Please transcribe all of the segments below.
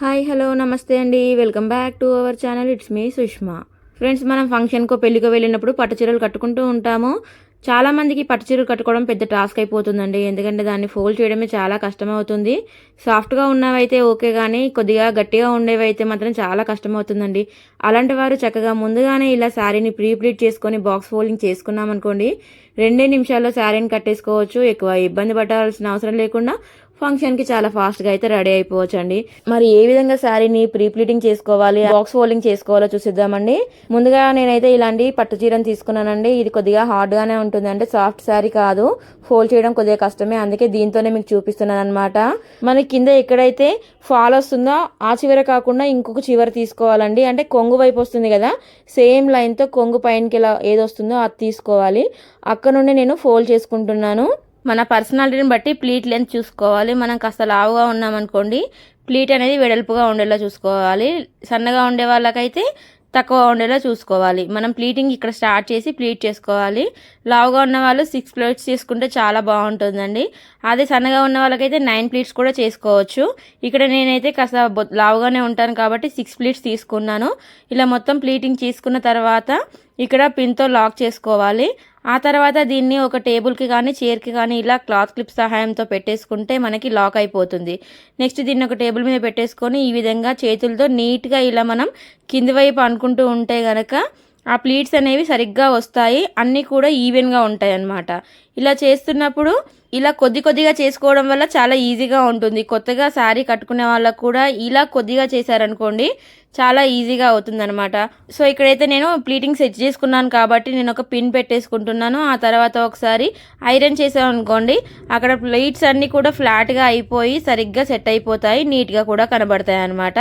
Hi hello నమస్తే అండి. Welcome back to our channel. It's me Sushma. Friends మనం ఫంక్షన్కో పెళ్ళికో వెళ్ళినప్పుడు పట్టు చీరలు కట్టుకుంటూ ఉంటాము. చాలామందికి పట్టు చీరలు కట్టుకోవడం పెద్ద టాస్క్ అయిపోతుందండి. ఎందుకంటే దాన్ని ఫోల్డ్ చేయడమే చాలా కష్టం అవుతుంది సాఫ్ట్గా ఉన్నవైతే ఓకే కానీ కొద్దిగా గట్టిగా ఉండేవి అయితే మాత్రం చాలా కష్టం అవుతుందండి అలాంటి వారు చక్కగా ముందుగానే ఇలా శారీని ప్రీ ప్లీట్ చేసుకొని బాక్స్ ఫోల్డింగ్ చేసుకున్నాం అనుకోండి రెండే నిమిషాల్లో శారీని కట్టేసుకోవచ్చు. ఎక్కువ ఇబ్బంది పడాల్సిన అవసరం లేకుండా ఫంక్షన్కి చాలా ఫాస్ట్గా అయితే రెడీ అయిపోవచ్చు అండి మరి ఏ విధంగా శారీని ప్రీ ప్లీటింగ్ చేసుకోవాలి బాక్స్ ఫోల్డింగ్ చేసుకోవాలో చూసిద్దామండి. ముందుగా నేనైతే ఇలాంటి పట్టు చీరను తీసుకున్నానండి. ఇది కొద్దిగా హార్డ్గానే ఉంటుంది అంటే సాఫ్ట్ శారీ కాదు. ఫోల్డ్ చేయడం కొద్దిగా కష్టమే. అందుకే దీంతోనే మీకు చూపిస్తున్నాను అనమాట మన కింద ఎక్కడైతే ఫాల్ వస్తుందో ఆ చివర కాకుండా ఇంకొక చివర తీసుకోవాలండి. అంటే కొంగు వైపు వస్తుంది కదా సేమ్ లైన్తో కొంగు పైనకి ఇలా ఏది వస్తుందో అది తీసుకోవాలి. అక్కడ నుండి నేను ఫోల్డ్ చేసుకుంటున్నాను. మన పర్సనాలిటీని బట్టి ప్లీట్ లెంత్ చూసుకోవాలి. మనం కాస్త లావుగా ఉన్నామనుకోండి ప్లీట్ అనేది వెడల్పుగా ఉండేలా చూసుకోవాలి. సన్నగా ఉండే వాళ్ళకైతే తక్కువ ఉండేలా చూసుకోవాలి. మనం ప్లీటింగ్ ఇక్కడ స్టార్ట్ చేసి ప్లీట్ చేసుకోవాలి. లావుగా ఉన్న వాళ్ళు సిక్స్ ప్లేట్స్ చేసుకుంటే చాలా బాగుంటుందండి. అదే సన్నగా ఉన్న వాళ్ళకైతే నైన్ ప్లీట్స్ కూడా చేసుకోవచ్చు. ఇక్కడ నేనైతే కాస్త లావుగానే ఉంటాను కాబట్టి సిక్స్ ప్లీట్స్ తీసుకున్నాను. ఇలా మొత్తం ప్లీటింగ్ తీసుకున్న తర్వాత ఇక్కడ పిన్తో లాక్ చేసుకోవాలి. ఆ తర్వాత దీన్ని ఒక టేబుల్కి కానీ చైర్కి కానీ ఇలా క్లాత్ క్లిప్ సహాయంతో పెట్టేసుకుంటే మనకి లాక్ అయిపోతుంది. నెక్స్ట్ దీన్ని ఒక టేబుల్ మీద పెట్టేసుకొని ఈ విధంగా చేతులతో నీట్గా ఇలా మనం కింది వైపు అనుకుంటూ ఉంటే గనక ఆ ప్లీట్స్ అనేవి సరిగ్గా వస్తాయి. అన్నీ కూడా ఈవెన్గా ఉంటాయి అన్నమాట ఇలా చేస్తున్నప్పుడు ఇలా కొద్ది కొద్దిగా చేసుకోవడం వల్ల చాలా ఈజీగా ఉంటుంది. కొత్తగా శారీ కట్టుకునే వాళ్ళకు కూడా ఇలా కొద్దిగా చేశారనుకోండి చాలా ఈజీగా అవుతుందనమాట సో ఇక్కడైతే నేను ప్లీటింగ్ సెట్ చేసుకున్నాను కాబట్టి నేను ఒక పిన్ పెట్టేసుకుంటున్నాను. ఆ తర్వాత ఒకసారి ఐరన్ చేసాం అనుకోండి అక్కడ ప్లేట్స్ అన్నీ కూడా ఫ్లాట్గా అయిపోయి సరిగ్గా సెట్ అయిపోతాయి నీట్గా కూడా కనబడతాయి అనమాట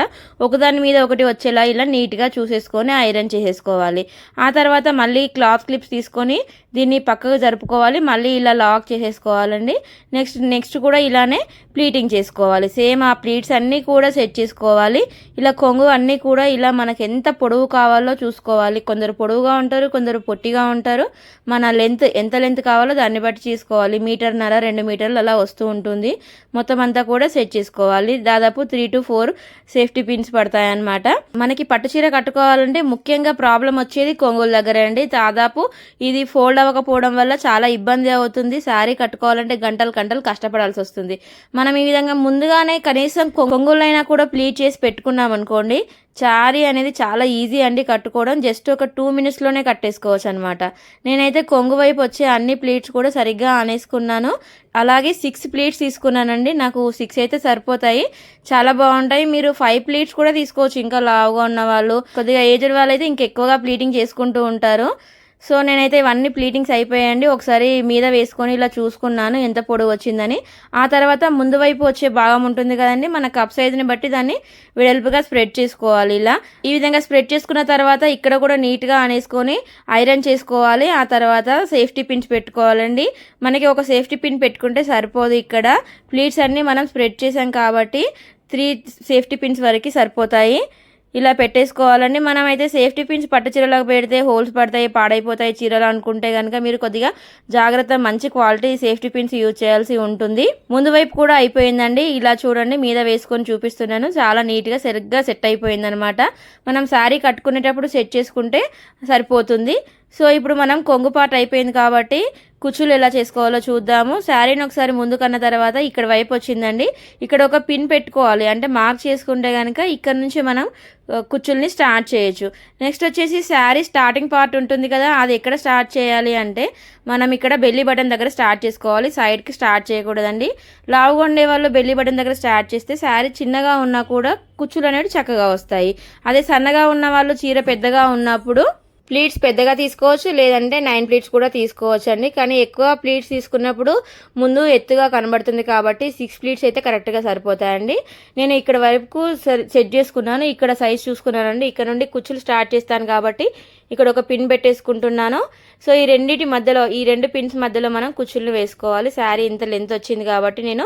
ఒకదాని మీద ఒకటి వచ్చేలా ఇలా నీట్గా చూసేసుకొని ఐరన్ చేసేసుకోవాలి. ఆ తర్వాత మళ్ళీ క్లాత్ క్లిప్స్ తీసుకొని దీన్ని పక్కకు జరుపుకోవాలి. మళ్ళీ ఇలా లాక్ చేసేసుకోవాలండి. నెక్స్ట్ నెక్స్ట్ కూడా ఇలానే ప్లీటింగ్ చేసుకోవాలి. సేమ్ ఆ ప్లీట్స్ అన్నీ కూడా సెట్ చేసుకోవాలి. ఇలా కొంగు అన్నీ కూడా ఇలా మనకు ఎంత పొడవు కావాలో చూసుకోవాలి. కొందరు పొడవుగా ఉంటారు కొందరు పొట్టిగా ఉంటారు. మన లెంత్ ఎంత లెంత్ కావాలో దాన్ని బట్టి చేసుకోవాలి. మీటర్న్నర రెండు మీటర్లు అలా వస్తూ ఉంటుంది. మొత్తం అంతా కూడా సెట్ చేసుకోవాలి. దాదాపు three to four safety pins పడతాయి అన్నమాట మనకి పట్టు చీర కట్టుకోవాలంటే ముఖ్యంగా ప్రాబ్లం వచ్చేది కొంగుల దగ్గర అండి. దాదాపు ఇది ఫోల్డ్ అవ్వకపోవడం వల్ల చాలా ఇబ్బంది అవుతుంది. శారీ కట్టుకోవాలంటే గంటలు గంటలు కష్టపడాల్సి వస్తుంది. మనం ఈ విధంగా ముందుగానే కనీసం కొంగులైనా కూడా ప్లీట్ చేసి పెట్టుకున్నాం అనుకోండి చారీ అనేది చాలా ఈజీ అండి కట్టుకోవడం. జస్ట్ ఒక టూ మినిట్స్లోనే కట్టేసుకోవచ్చు అనమాట నేనైతే కొంగు వైపు వచ్చే అన్ని ప్లేట్స్ కూడా సరిగ్గా ఆనేసుకున్నాను. అలాగే సిక్స్ ప్లేట్స్ తీసుకున్నానండి. నాకు సిక్స్ అయితే సరిపోతాయి. చాలా బాగుంటాయి. మీరు ఫైవ్ ప్లేట్స్ కూడా తీసుకోవచ్చు. ఇంకా లావుగా ఉన్న వాళ్ళు కొద్దిగా ఏజ్డ్ వాళ్ళు అయితే ఇంకెక్కువగా ప్లీటింగ్ చేసుకుంటూ ఉంటారు. సో నేనైతే ఇవన్నీ ప్లీటింగ్స్ అయిపోయాయండి. ఒకసారి మీద వేసుకొని ఇలా చూసుకున్నాను ఎంత పొడవు వచ్చిందని. ఆ తర్వాత ముందు వైపు వచ్చే భాగం ఉంటుంది కదండి మన కప్ సైజుని బట్టి దాన్ని వెడల్పుగా స్ప్రెడ్ చేసుకోవాలి ఇలా. ఈ విధంగా స్ప్రెడ్ చేసుకున్న తర్వాత ఇక్కడ కూడా నీట్గా అనేసుకొని ఐరన్ చేసుకోవాలి. ఆ తర్వాత సేఫ్టీ పిన్స్ పెట్టుకోవాలండి. మనకి ఒక సేఫ్టీ పిన్ పెట్టుకుంటే సరిపోదు ఇక్కడ. ప్లీట్స్ అన్నీ మనం స్ప్రెడ్ చేసాం కాబట్టి త్రీ సేఫ్టీ పిన్స్ వరకు సరిపోతాయి. ఇలా పెట్టేసుకోవాలండి. మనమైతే సేఫ్టీ పిన్స్ పట్టు చీరలకు పెడితే హోల్స్ పడతాయి పాడైపోతాయి చీరలు అనుకుంటే కనుక మీరు కొద్దిగా జాగ్రత్త మంచి క్వాలిటీ సేఫ్టీ పిన్స్ యూజ్ చేయాల్సి ఉంటుంది. ముందు వైపు కూడా అయిపోయిందండి. ఇలా చూడండి మీద వేసుకొని చూపిస్తున్నాను. చాలా నీట్గా సరిగ్గా సెట్ అయిపోయిందనమాట. మనం శారీ కట్టుకునేటప్పుడు సెట్ చేసుకుంటే సరిపోతుంది. సో ఇప్పుడు మనం కొంగుపాటు అయిపోయింది కాబట్టి కుచ్చులు ఎలా చేసుకోవాలో చూద్దాము. శారీని ఒకసారి ముందు కన్న తర్వాత ఇక్కడ వైపు వచ్చిందండి. ఇక్కడ ఒక పిన్ పెట్టుకోవాలి. అంటే మార్క్ చేసుకుంటే కనుక ఇక్కడ నుంచి మనం కుచ్చుల్ని స్టార్ట్ చేయొచ్చు. నెక్స్ట్ వచ్చేసి శారీ స్టార్టింగ్ పార్ట్ ఉంటుంది కదా అది ఎక్కడ స్టార్ట్ చేయాలి అంటే మనం ఇక్కడ బెల్లి బటన్ దగ్గర స్టార్ట్ చేసుకోవాలి. సైడ్కి స్టార్ట్ చేయకూడదండి. లావుగా ఉండే వాళ్ళు బెల్లి బటన్ దగ్గర స్టార్ట్ చేస్తే శారీ చిన్నగా ఉన్నా కూడా కుచ్చులు అనేవి చక్కగా వస్తాయి. అదే సన్నగా ఉన్న వాళ్ళు చీర పెద్దగా ఉన్నప్పుడు ప్లీట్స్ పెద్దగా తీసుకోవచ్చు లేదంటే నైన్ ప్లీట్స్ కూడా తీసుకోవచ్చు అండి కానీ ఎక్కువ ప్లీట్స్ తీసుకున్నప్పుడు ముందు ఎత్తుగా కనబడుతుంది కాబట్టి సిక్స్ ప్లీట్స్ అయితే కరెక్ట్గా సరిపోతాయండి. నేను ఇక్కడ వరకు సెట్ చేసుకున్నాను ఇక్కడ సైజ్ చూసుకున్నానండి. ఇక్కడ నుండి కుచ్చులు స్టార్ట్ చేస్తాను కాబట్టి ఇక్కడ ఒక పిన్ పెట్టేసుకుంటున్నాను. సో ఈ రెండింటి మధ్యలో ఈ రెండు పిన్స్ మధ్యలో మనం కుచ్చుళ్ళు వేసుకోవాలి. శారీ ఇంత లెంత్ వచ్చింది కాబట్టి నేను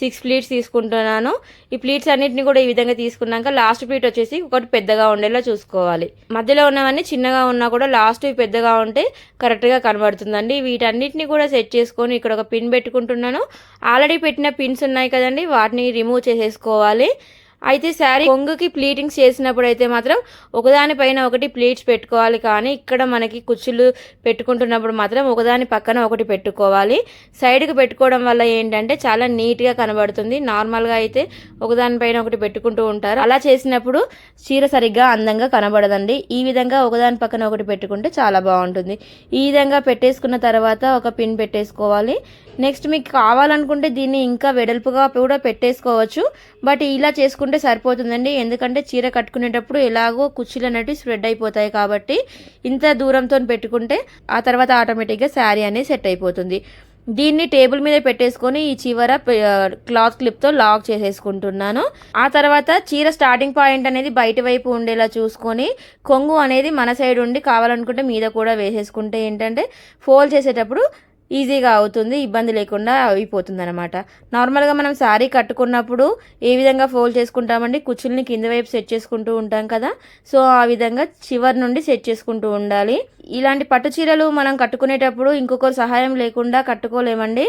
సిక్స్ ప్లీట్స్ తీసుకుంటున్నాను. ఈ ప్లీట్స్ అన్నిటిని కూడా ఈ విధంగా తీసుకున్నాక లాస్ట్ ప్లీట్ వచ్చేసి ఒకటి పెద్దగా ఉండేలా చూసుకోవాలి. మధ్యలో ఉన్నవన్నీ చిన్నగా ఉన్నా కూడా లాస్ట్ పెద్దగా ఉంటే కరెక్ట్గా కనబడుతుందండి. వీటన్నిటిని కూడా సెట్ చేసుకొని ఇక్కడ ఒక పిన్ పెట్టుకుంటున్నాను. ఆల్రెడీ పెట్టిన పిన్స్ ఉన్నాయి కదండి వాటిని రిమూవ్ చేసేసుకోవాలి. అయితే శారీ కొంగుకి ప్లీటింగ్స్ చేసినప్పుడు అయితే మాత్రం ఒకదానిపైన ఒకటి ప్లీట్స్ పెట్టుకోవాలి. కానీ ఇక్కడ మనకి కుచ్చులు పెట్టుకుంటున్నప్పుడు మాత్రం ఒకదాని పక్కన ఒకటి పెట్టుకోవాలి. సైడ్కి పెట్టుకోవడం వల్ల ఏంటంటే చాలా నీట్గా కనబడుతుంది. నార్మల్గా అయితే ఒకదానిపైన ఒకటి పెట్టుకుంటూ ఉంటారు. అలా చేసినప్పుడు చీర సరిగ్గా అందంగా కనబడదండి. ఈ విధంగా ఒకదాని పక్కన ఒకటి పెట్టుకుంటే చాలా బాగుంటుంది. ఈ విధంగా పెట్టేసుకున్న తర్వాత ఒక పిన్ పెట్టేసుకోవాలి. నెక్స్ట్ మీకు కావాలనుకుంటే దీన్ని ఇంకా వెడల్పుగా కూడా పెట్టేసుకోవచ్చు. బట్ ఇలా చేసుకుంటే సరిపోతుందండి. ఎందుకంటే చీర కట్టుకునేటప్పుడు ఎలాగో కుర్చీలు అనేవి స్ప్రెడ్ అయిపోతాయి కాబట్టి ఇంత దూరంతో పెట్టుకుంటే ఆ తర్వాత ఆటోమేటిక్గా శారీ అనేది సెట్ అయిపోతుంది. దీన్ని టేబుల్ మీద పెట్టేసుకొని ఈ చివర క్లాత్ క్లిప్తో లాక్ చేసేసుకుంటున్నాను. ఆ తర్వాత చీర స్టార్టింగ్ పాయింట్ అనేది బయట వైపు ఉండేలా చూసుకొని కొంగు అనేది మన సైడ్ ఉండి కావాలనుకుంటే మీద కూడా వేసేసుకుంటే ఏంటంటే ఫోల్డ్ చేసేటప్పుడు ఈజీగా అవుతుంది ఇబ్బంది లేకుండా అయిపోతుంది అనమాట నార్మల్గా మనం శారీ కట్టుకున్నప్పుడు ఏ విధంగా ఫోల్డ్ చేసుకుంటామండి? కుచ్చుల్ని కింద వైపు సెట్ చేసుకుంటూ ఉంటాం కదా. సో ఆ విధంగా చివరి నుండి సెట్ చేసుకుంటూ ఉండాలి. ఇలాంటి పట్టు చీరలు మనం కట్టుకునేటప్పుడు ఇంకొకరు సహాయం లేకుండా కట్టుకోలేమండి.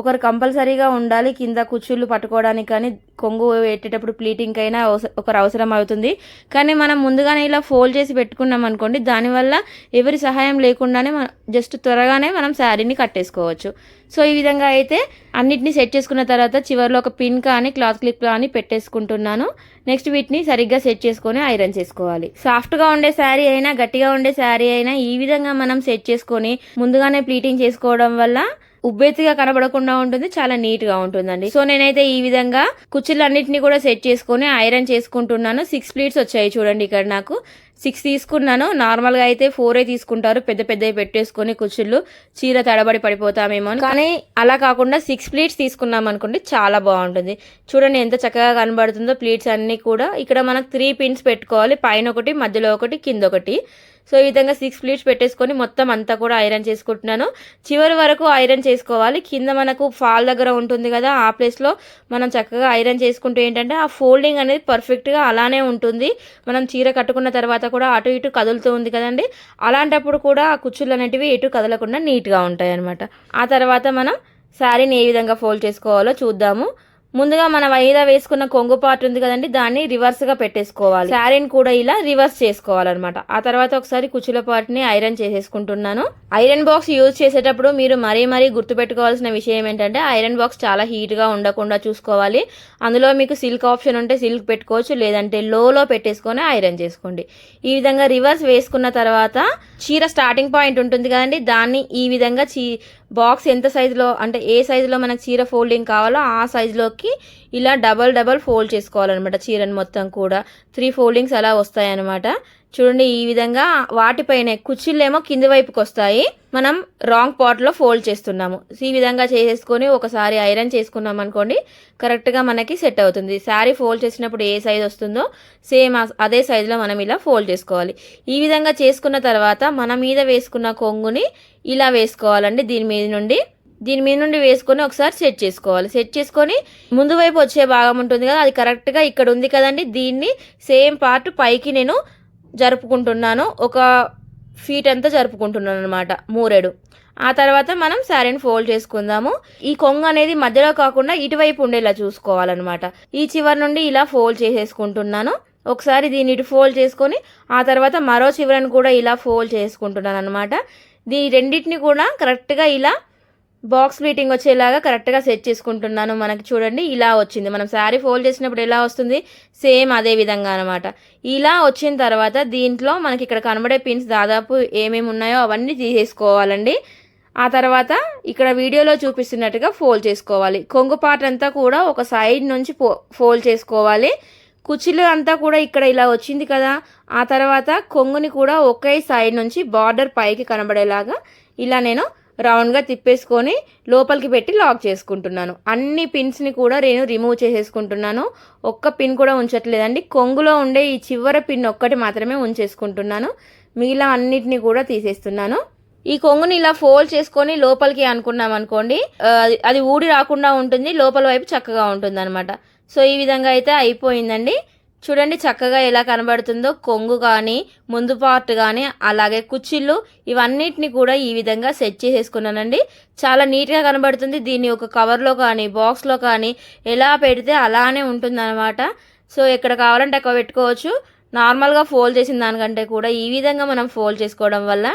ఒకరు కంపల్సరీగా ఉండాలి కింద కుర్చీలు పట్టుకోవడానికి కానీ కొంగు పెట్టేటప్పుడు ప్లీటింగ్ అయినా ఒకరు అవసరం అవుతుంది. కానీ మనం ముందుగానే ఇలా ఫోల్డ్ చేసి పెట్టుకున్నాం అనుకోండి దానివల్ల ఎవరి సహాయం లేకుండానే జస్ట్ త్వరగానే మనం శారీని కట్టేసుకోవచ్చు. సో ఈ విధంగా అయితే అన్నిటిని సెట్ చేసుకున్న తర్వాత చివరిలో ఒక పిన్ కానీ క్లాత్ క్లిప్ కానీ పెట్టేసుకుంటున్నాను. నెక్స్ట్ వీటిని సరిగ్గా సెట్ చేసుకొని ఐరన్ చేసుకోవాలి. సాఫ్ట్గా ఉండే శారీ అయినా గట్టిగా ఉండే శారీ అయినా ఈ విధంగా మనం సెట్ చేసుకొని ముందుగానే ప్లీటింగ్ చేసుకోవడం వల్ల ఉబ్బెత్తిగా కనబడకుండా ఉంటుంది చాలా నీట్గా ఉంటుందండి. సో నేనైతే ఈ విధంగా కుర్చీలన్నింటినీ కూడా సెట్ చేసుకొని ఐరన్ చేసుకుంటున్నాను. సిక్స్ ప్లీట్స్ వచ్చాయి చూడండి ఇక్కడ నాకు. సిక్స్ తీసుకున్నాను. నార్మల్గా అయితే ఫోరే తీసుకుంటారు. పెద్ద పెద్దవి పెట్టేసుకొని కుర్చీలు చీర తడబడి పడిపోతామేమో కానీ అలా కాకుండా సిక్స్ ప్లీట్స్ తీసుకున్నాం అనుకోండి చాలా బాగుంటుంది. చూడండి ఎంత చక్కగా కనబడుతుందో ప్లీట్స్ అన్నీ కూడా. ఇక్కడ మనకు త్రీ పిన్స్ పెట్టుకోవాలి. పైన ఒకటి మధ్యలో ఒకటి కింద ఒకటి. సో ఈ విధంగా సిక్స్ ప్లీట్స్ పెట్టేసుకొని మొత్తం అంతా కూడా ఐరన్ చేసుకుంటున్నాను. చివరి వరకు ఐరన్ చేసుకోవాలి. కింద మనకు ఫాల్ దగ్గర ఉంటుంది కదా ఆ ప్లేస్లో మనం చక్కగా ఐరన్ చేసుకుంటూ ఏంటంటే ఆ ఫోల్డింగ్ అనేది పర్ఫెక్ట్గా అలానే ఉంటుంది. మనం చీర కట్టుకున్న తర్వాత కూడా అటు ఇటు కదులుతూ ఉంది కదండి. అలాంటప్పుడు కూడా ఆ కుచ్చులు అనేటివి ఇటు కదలకుండా నీట్గా ఉంటాయి అనమాట ఆ తర్వాత మనం శారీని ఏ విధంగా ఫోల్డ్ చేసుకోవాలో చూద్దాము. ముందుగా మనం వైదా వేసుకున్న కొంగు పార్ట్ ఉంది కదండి దాన్ని రివర్స్గా పెట్టేసుకోవాలి. శారీని కూడా ఇలా రివర్స్ చేసుకోవాలన్నమాట. ఆ తర్వాత ఒకసారి కుచ్చుల పార్ట్ని ఐరన్ చేసేసుకుంటున్నాను. ఐరన్ బాక్స్ యూజ్ చేసేటప్పుడు మీరు మరీ మరీ గుర్తుపెట్టుకోవాల్సిన విషయం ఏంటంటే ఐరన్ బాక్స్ చాలా హీట్గా ఉండకుండా చూసుకోవాలి. అందులో మీకు సిల్క్ ఆప్షన్ ఉంటే సిల్క్ పెట్టుకోవచ్చు లేదంటే లోలో పెట్టేసుకొని ఐరన్ చేసుకోండి. ఈ విధంగా రివర్స్ వేసుకున్న తర్వాత చీర స్టార్టింగ్ పాయింట్ ఉంటుంది కదండి దాన్ని ఈ విధంగా చీ బాక్స్ ఎంత సైజులో అంటే ఏ సైజులో మనకు చీర ఫోల్డింగ్ కావాలో ఆ సైజులోకి ఇలా డబల్ డబల్ ఫోల్డ్ చేసుకోవాలన్నమాట చీరని మొత్తం కూడా. త్రీ ఫోల్డింగ్స్ అలా వస్తాయన్నమాట. చూడండి ఈ విధంగా వాటిపైన కుచ్చిళ్ళేమో కింది వైపుకి వస్తాయి. మనం రాంగ్ పాట్లో ఫోల్డ్ చేస్తున్నాము. ఈ విధంగా చేసేసుకొని ఒకసారి ఐరన్ చేసుకున్నాం అనుకోండి కరెక్ట్గా మనకి సెట్ అవుతుంది. శారీ ఫోల్డ్ చేసినప్పుడు ఏ సైజ్ వస్తుందో సేమ్ అదే సైజులో మనం ఇలా ఫోల్డ్ చేసుకోవాలి. ఈ విధంగా చేసుకున్న తర్వాత మన మీద వేసుకున్న కొంగుని ఇలా వేసుకోవాలండి దీని మీద నుండి. దీని మీద నుండి వేసుకొని ఒకసారి సెట్ చేసుకోవాలి. సెట్ చేసుకొని ముందు వైపు వచ్చే భాగం ఉంటుంది కదా అది కరెక్ట్గా ఇక్కడ ఉంది కదండి. దీన్ని సేమ్ పార్ట్ పైకి నేను జరుపుకుంటున్నాను ఒక ఫీట్ అంతా జరుపుకుంటున్నాను అనమాట మూరెడు. ఆ తర్వాత మనం శారీని ఫోల్డ్ చేసుకుందాము. ఈ కొంగ అనేది మధ్యలో కాకుండా ఇటువైపు ఉండేలా చూసుకోవాలన్నమాట. ఈ చివరి నుండి ఇలా ఫోల్డ్ చేసేసుకుంటున్నాను. ఒకసారి దీన్ని ఇటు ఫోల్డ్ చేసుకొని ఆ తర్వాత మరో చివరిని కూడా ఇలా ఫోల్డ్ చేసుకుంటున్నాను అనమాట దీని రెండింటిని కూడా కరెక్ట్గా ఇలా బాక్స్ ఫిట్టింగ్ వచ్చేలాగా కరెక్ట్గా సెట్ చేసుకుంటున్నాను. మనకి చూడండి ఇలా వచ్చింది. మనం శారీ ఫోల్డ్ చేసినప్పుడు ఎలా వస్తుంది? సేమ్ అదే విధంగా అనమాట ఇలా వచ్చిన తర్వాత దీంట్లో మనకి ఇక్కడ కనబడే పిన్స్ దాదాపు ఏమేమి ఉన్నాయో అవన్నీ తీసేసుకోవాలండి. ఆ తర్వాత ఇక్కడ వీడియోలో చూపిస్తున్నట్టుగా ఫోల్డ్ చేసుకోవాలి. కొంగు పార్ట్ అంతా కూడా ఒక సైడ్ నుంచి ఫోల్డ్ చేసుకోవాలి. కుర్చీలు అంతా కూడా ఇక్కడ ఇలా వచ్చింది కదా. ఆ తర్వాత కొంగుని కూడా ఒకే సైడ్ నుంచి బార్డర్ పైకి కనబడేలాగా ఇలా నేను రౌండ్గా తిప్పేసుకొని లోపలికి పెట్టి లాక్ చేసుకుంటున్నాను. అన్ని పిన్స్ని కూడా నేను రిమూవ్ చేసేసుకుంటున్నాను. ఒక్క పిన్ కూడా ఉంచట్లేదండి. కొంగులో ఉండే ఈ చివరి పిన్ ఒక్కటి మాత్రమే ఉంచేసుకుంటున్నాను. మిగిలిన అన్నిటిని కూడా తీసేస్తున్నాను. ఈ కొంగుని ఇలా ఫోల్డ్ చేసుకొని లోపలికి అనుకున్నాం అనుకోండి అది ఊడి రాకుండా ఉంటుంది. లోపల వైపు చక్కగా ఉంటుంది అనమాట సో ఈ విధంగా అయితే అయిపోయిందండి. చూడండి చక్కగా ఎలా కనబడుతుందో. కొంగు కానీ ముందు పార్ట్ కానీ అలాగే కుచ్చిళ్ళు ఇవన్నిటిని కూడా ఈ విధంగా సెట్ చేసేసుకున్నానండి. చాలా నీట్గా కనబడుతుంది. దీన్ని ఒక కవర్లో కానీ బాక్స్లో కానీ ఎలా పెడితే అలానే ఉంటుందన్నమాట. సో ఎక్కడ కావాలంటే అక్కడ పెట్టుకోవచ్చు. నార్మల్గా ఫోల్డ్ చేసిన దానికంటే కూడా ఈ విధంగా మనం ఫోల్డ్ చేసుకోవడం వల్ల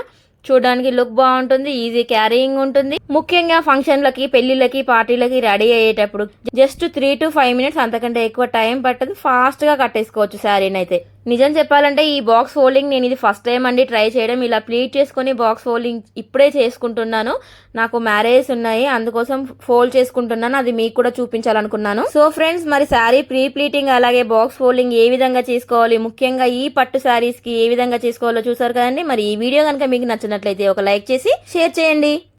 చూడడానికి లుక్ బాగుంటుంది ఈజీ క్యారీయింగ్ ఉంటుంది. ముఖ్యంగా ఫంక్షన్లకి పెళ్ళిళ్ళకి పార్టీలకి రెడీ అయ్యేటప్పుడు just three to five minutes అంతకంటే ఎక్కువ టైం పట్టదు. ఫాస్ట్గా కట్టేసుకోవచ్చు శారీని అయితే. నిజం చెప్పాలంటే ఈ బాక్స్ ఫోల్డింగ్ నేను ఇది ఫస్ట్ టైం అండి ట్రై చేయడం. ఇలా ప్లీట్ చేసుకొని బాక్స్ ఫోల్డింగ్ ఇప్పుడే చేసుకుంటున్నాను. నాకు మ్యారేజ్ ఉన్నాయి అందుకోసం ఫోల్డ్ చేసుకుంటున్నాను. అది మీకు కూడా చూపించాలనుకున్నాను. సో ఫ్రెండ్స్ మరి శారీ ప్రీ ప్లీటింగ్ అలాగే బాక్స్ ఫోల్డింగ్ ఏ విధంగా చేసుకోవాలి? ముఖ్యంగా ఈ పట్టు శారీస్కి ఏ విధంగా చేసుకోవాలో చూసారు కదండి? మరి ఈ వీడియో కనుక మీకు నచ్చినట్లయితే ఒక లైక్ చేసి షేర్ చేయండి.